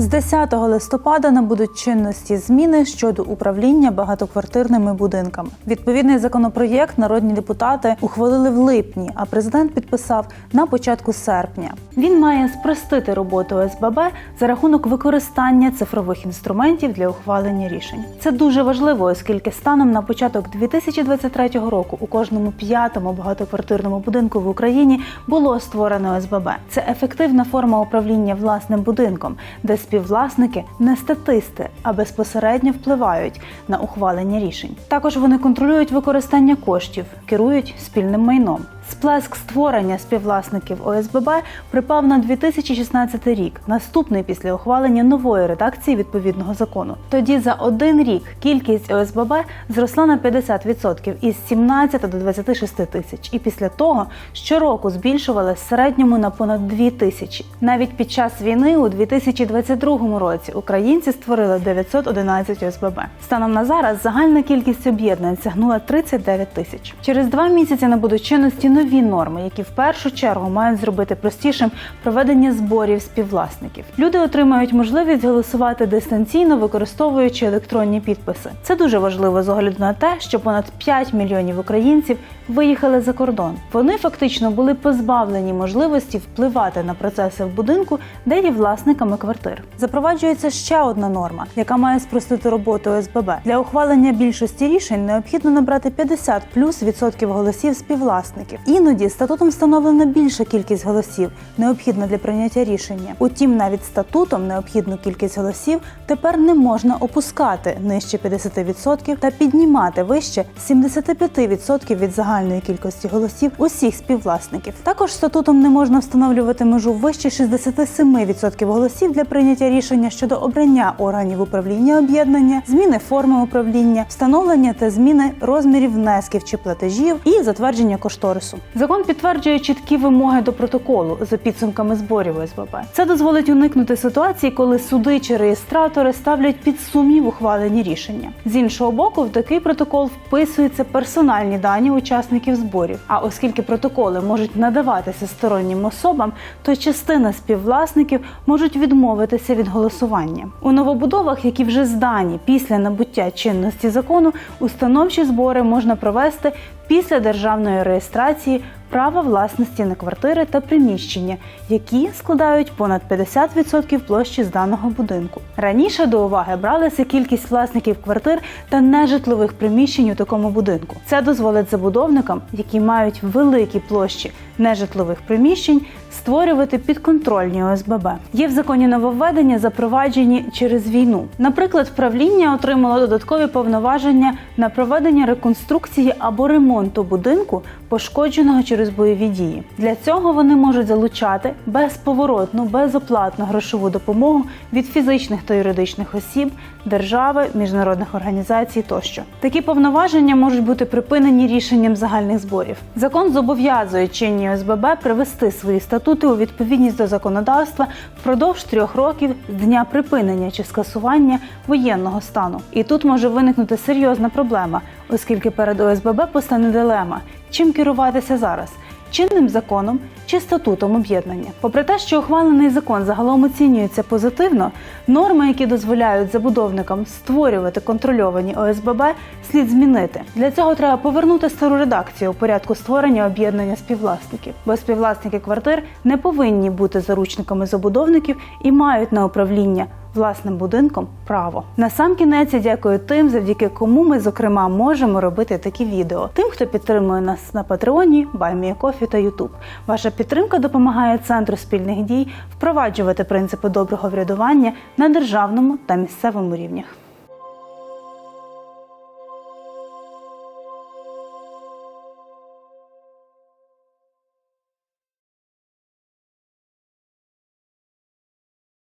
З 10 листопада набудуть чинності зміни щодо управління багатоквартирними будинками. Відповідний законопроєкт народні депутати ухвалили в липні, а президент підписав на початку серпня. Він має спростити роботу ОСББ за рахунок використання цифрових інструментів для ухвалення рішень. Це дуже важливо, оскільки станом на початок 2023 року у кожному п'ятому багатоквартирному будинку в Україні було створено ОСББ. Це ефективна форма управління власним будинком, де співвласники не статисти, а безпосередньо впливають на ухвалення рішень. Також вони контролюють використання коштів, керують спільним майном. Сплеск створення співвласників ОСББ припав на 2016 рік, наступний після ухвалення нової редакції відповідного закону. Тоді за один рік кількість ОСББ зросла на 50% із 17 до 26 тисяч, і після того щороку збільшувалась в середньому на понад 2 тисячі. Навіть під час війни у 2022 році українці створили 911 ОСББ. Станом на зараз загальна кількість об'єднань сягнула 39 тисяч. Через два місяці набудуть чинності нові норми, які в першу чергу мають зробити простішим проведення зборів співвласників. Люди отримають можливість голосувати дистанційно, використовуючи електронні підписи. Це дуже важливо з огляду на те, що понад 5 мільйонів українців виїхали за кордон. Вони фактично були позбавлені можливості впливати на процеси в будинку, де є власниками квартир. Запроваджується ще одна норма, яка має спростити роботу ОСББ. Для ухвалення більшості рішень необхідно набрати 50 плюс відсотків голосів співвласників. Іноді статутом встановлена більша кількість голосів, необхідна для прийняття рішення. Утім, навіть статутом необхідну кількість голосів тепер не можна опускати нижче 50% та піднімати вище 75% від загальної кількості голосів усіх співвласників. Також статутом не можна встановлювати межу вище 67% голосів для прийняття рішення щодо обрання органів управління об'єднання, зміни форми управління, встановлення та зміни розмірів внесків чи платежів і затвердження кошторису. Закон підтверджує чіткі вимоги до протоколу за підсумками зборів ОСББ. Це дозволить уникнути ситуації, коли суди чи реєстратори ставлять під сумнів ухвалені рішення. З іншого боку, в такий протокол вписуються персональні дані учасників зборів. А оскільки протоколи можуть надаватися стороннім особам, то частина співвласників можуть відмовитися від голосування. У новобудовах, які вже здані після набуття чинності закону, установчі збори можна провести після державної реєстрації права власності на квартири та приміщення, які складають понад 50% площі зданого будинку. Раніше до уваги бралася кількість власників квартир та нежитлових приміщень у такому будинку. Це дозволить забудовникам, які мають великі площі нежитлових приміщень, створювати підконтрольні ОСББ. Є в законі нововведення, запроваджені через війну. Наприклад, правління отримало додаткові повноваження на проведення реконструкції або ремонту будинку, пошкодженого через бойові дії. Для цього вони можуть залучати безповоротну, безоплатну грошову допомогу від фізичних та юридичних осіб, держави, міжнародних організацій тощо. Такі повноваження можуть бути припинені рішенням загальних зборів. Закон зобов'язує чинні ОСББ привести свої статути у відповідність до законодавства впродовж трьох років з дня припинення чи скасування воєнного стану. І тут може виникнути серйозна проблема, оскільки перед ОСББ постане дилема, чим керуватися зараз. Чинним законом чи статутом об'єднання, попри те, що ухвалений закон загалом оцінюється позитивно, норми, які дозволяють забудовникам створювати контрольовані ОСББ, слід змінити. Для цього треба повернути стару редакцію у порядку створення об'єднання співвласників, бо співвласники квартир не повинні бути заручниками забудовників і мають на управління власним будинком право. Насамкінець я дякую тим, завдяки кому ми, зокрема, можемо робити такі відео. Тим, хто підтримує нас на Патреоні, Баймієкофі та Ютуб. Ваша підтримка допомагає центру спільних дій впроваджувати принципи доброго врядування на державному та місцевому рівнях.